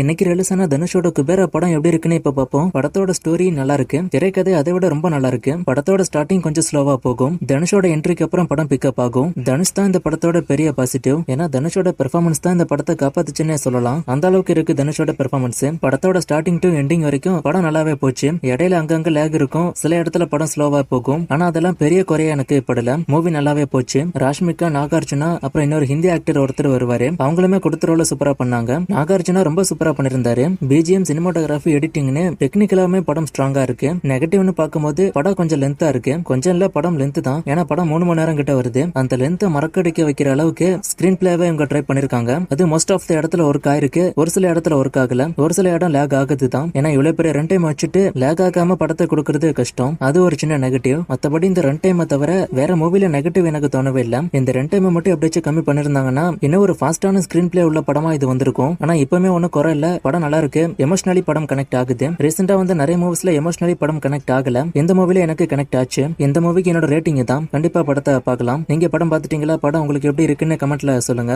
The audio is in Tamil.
இன்னைக்கு ரிலீஸ் ஆன தனுஷோட குபேரா படம் எப்படி இருக்குன்னு இப்ப பார்ப்போம். படத்தோட ஸ்டோரி நல்லா இருக்கு. திரைக்கதை அதை விட ரொம்ப நல்லா இருக்கு. படத்தோட ஸ்டார்டிங் கொஞ்சம் ஸ்லோவா போகும். தனுஷோட என்ட்ரிக்கு அப்புறம் படம் பிக்கப் ஆகும். தனுஷ் தான் இந்த படத்தோட பெரிய பாசிட்டிவ் ஏன்னா தனுஷோட பெர்ஃபார்மன்ஸ் தான் இந்த படத்தை காப்பாத்துச்சுன்னே சொல்லலாம். அந்த அளவுக்கு இருக்கு தனுஷோட பெர்ஃபார்மன்ஸ் படத்தோட ஸ்டார்டிங் டு எண்டிங் வரைக்கும் படம் நல்லாவே போச்சு. இடையில அங்கங்க லேக் இருக்கும். சில இடத்துல படம் ஸ்லோவா போகும். ஆனா அதெல்லாம் பெரிய குறையா எனக்கு படல மூவி நல்லாவே போச்சு. ராஷ்மிகா நாகார்ஜுனா அப்புறம் இன்னொரு ஹிந்தி ஆக்டர் ஒருத்தர் வருவாரு. அவங்களுமே கொடுத்த ரோல சூப்பரா பண்ணாங்க. நாகார்ஜுனா ரொம்ப சூப்பர் பண்ணிருந்தாரு. பிஜிஎம் சினிமாட்டோகிராஃபி எடிட்டிங்னு டெக்னிக்கலாமே படம் ஸ்ட்ராங்கா இருக்கு. நெகட்டிவ்னு பார்க்கும்போது படம் கொஞ்சம் லென்த்தா இருக்கு. கொஞ்சம் இல்ல படம் லென்த் தான். ஏன்னா படம் மூணு மணி நேரம் கிட்ட வருது. அந்த லென்த்தை மறக்கடிக்க வைக்கிற அளவுக்கு ஸ்கிரீன் பிளேவை இவங்க ட்ரை பண்ணிருக்காங்க. அது மோஸ்ட் ஆஃப் த இடத்துல ஒர்க் ஆயிருக்கு. ஒரு சில இடத்துல ஒர்க் ஆகல. ஒரு சில இடம் லேக் ஆகுது தான். ஏன்னா இவ்வளவு பெரிய ரன் டைம் வச்சுட்டு லேக் ஆகாம படத்தை கொடுக்கறது கஷ்டம். அது ஒரு சின்ன நெகட்டிவ் மத்தபடி இந்த ரன் டைமை தவிர வேற மூவில நெகட்டிவ் எனக்கு தோணவே இல்லை. இந்த ரன் டைமை மட்டும் எப்படியாச்சும் கம்மி பண்ணிருந்தாங்கன்னா இன்னும் ஒரு ஃபாஸ்டான ஸ்கிரீன் பிளே உள்ள படமா இது வந்திருக்கும். ஆனா இப்பவுமே ஒன்னும் குறை இல்ல படம் நல்லா இருக்கு. எமோஷனலி படம் கனெக்ட் ஆகுது. ரீசெண்டா வந்து நிறைய மூவிஸ்ல எமோஷனலி படம் கனெக்ட் ஆகல. இந்த மூவில எனக்கு கனெக்ட் ஆச்சு? இந்த மூவிக்கு என்னோட ரேட்டிங் தான் கண்டிப்பா படத்தை பார்க்கலாம். நீங்க படம் பார்த்துட்டீங்களா? படம் உங்களுக்கு எப்படி இருக்குன்னு கமெண்ட்ல சொல்லுங்க.